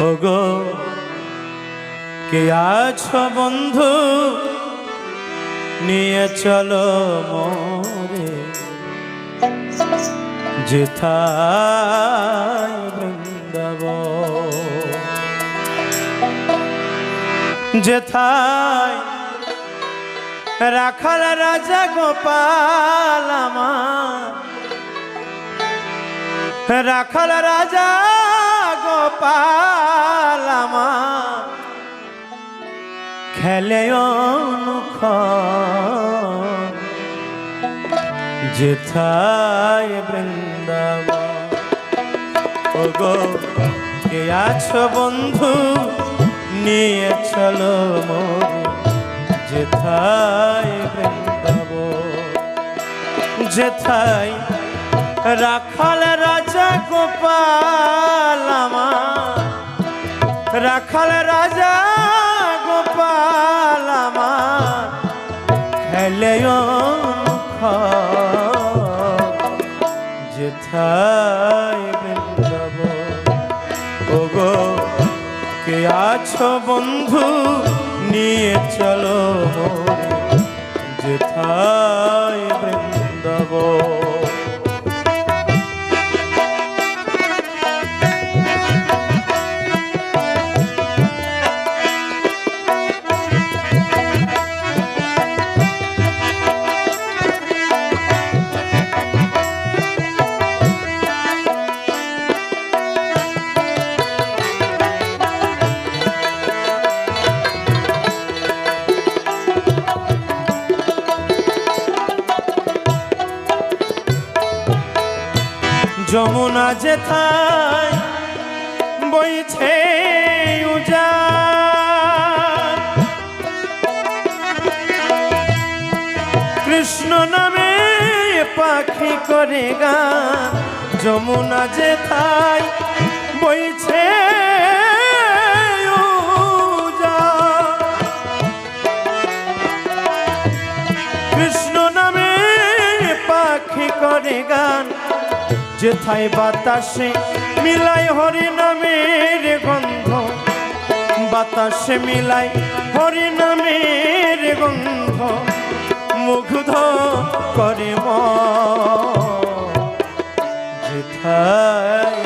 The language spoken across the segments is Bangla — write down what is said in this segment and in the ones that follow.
ওগো, কে আছো বন্ধু? নিয়ে চলো মোরে। যেথায় বৃন্দাব যেথায় রাখাল রাজা গোপাল আমার। রাখাল রাজা খেলে অনুখ যেথায় বৃন্দাবন। ওগো, কে আছো বন্ধু? নিয়ে চলো যেথায় বৃন্দাবন। যেথায় রাখাল রাজা গোপাল আমার। রাখাল রাজা যেথায় বৃন্দাব ওগো কে আছো বন্ধু নিয়ে চলো? যমুনা যেথায় বইছে কৃষ্ণ নামে পাখি করে গান যমুনা যেথায় বইছে পাখি গান যেথায় বাতাসে মিলাই হরি নামের গন্ধ। বাতাসে মিলাই হরি নামের গন্ধ। মুগ্ধ করে। যেথায়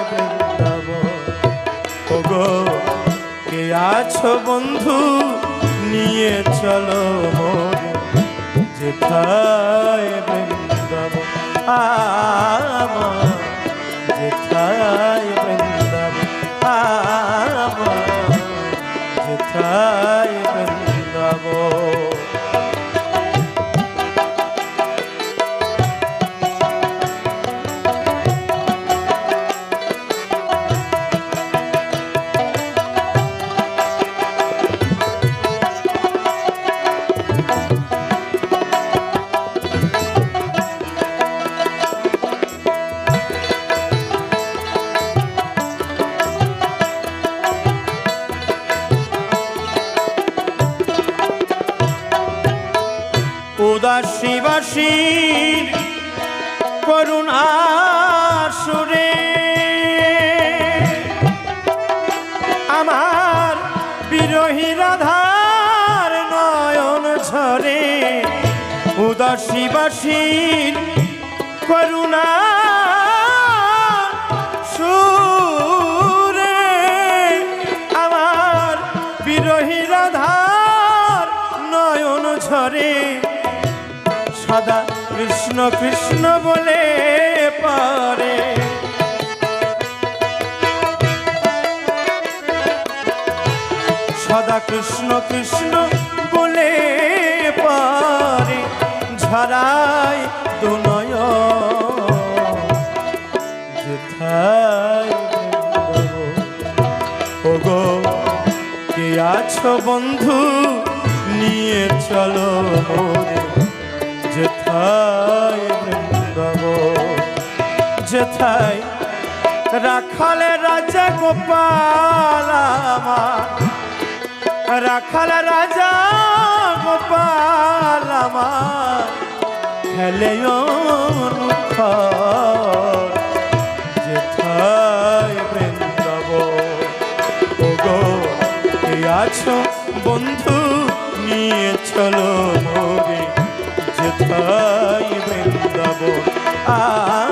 কে আছো বন্ধু, নিয়ে চলো যেথায় বৃন্দাবন আমার যেথায় বৃন্দাবন উদাসীবাসীর করুণা সুরে। আমার বিরোহী রাধার নয়ন ঝরে উদাসীবাসীর করুণা সুরে। কৃষ্ণ কৃষ্ণ বলে পারে। সদা কৃষ্ণ কৃষ্ণ বলে পারে, ঝরাই দুনয় আছো বন্ধু নিয়ে চলো বৃন্দাব যেথায় রাখালে রাজা গোপাল আমার। রাখাল রাজা গোপাল আমার। খেলে যেথায় বৃন্দাব ও আছো বন্ধু, নিয়ে চলো মোরে যেথায় বৃন্দাবন আমার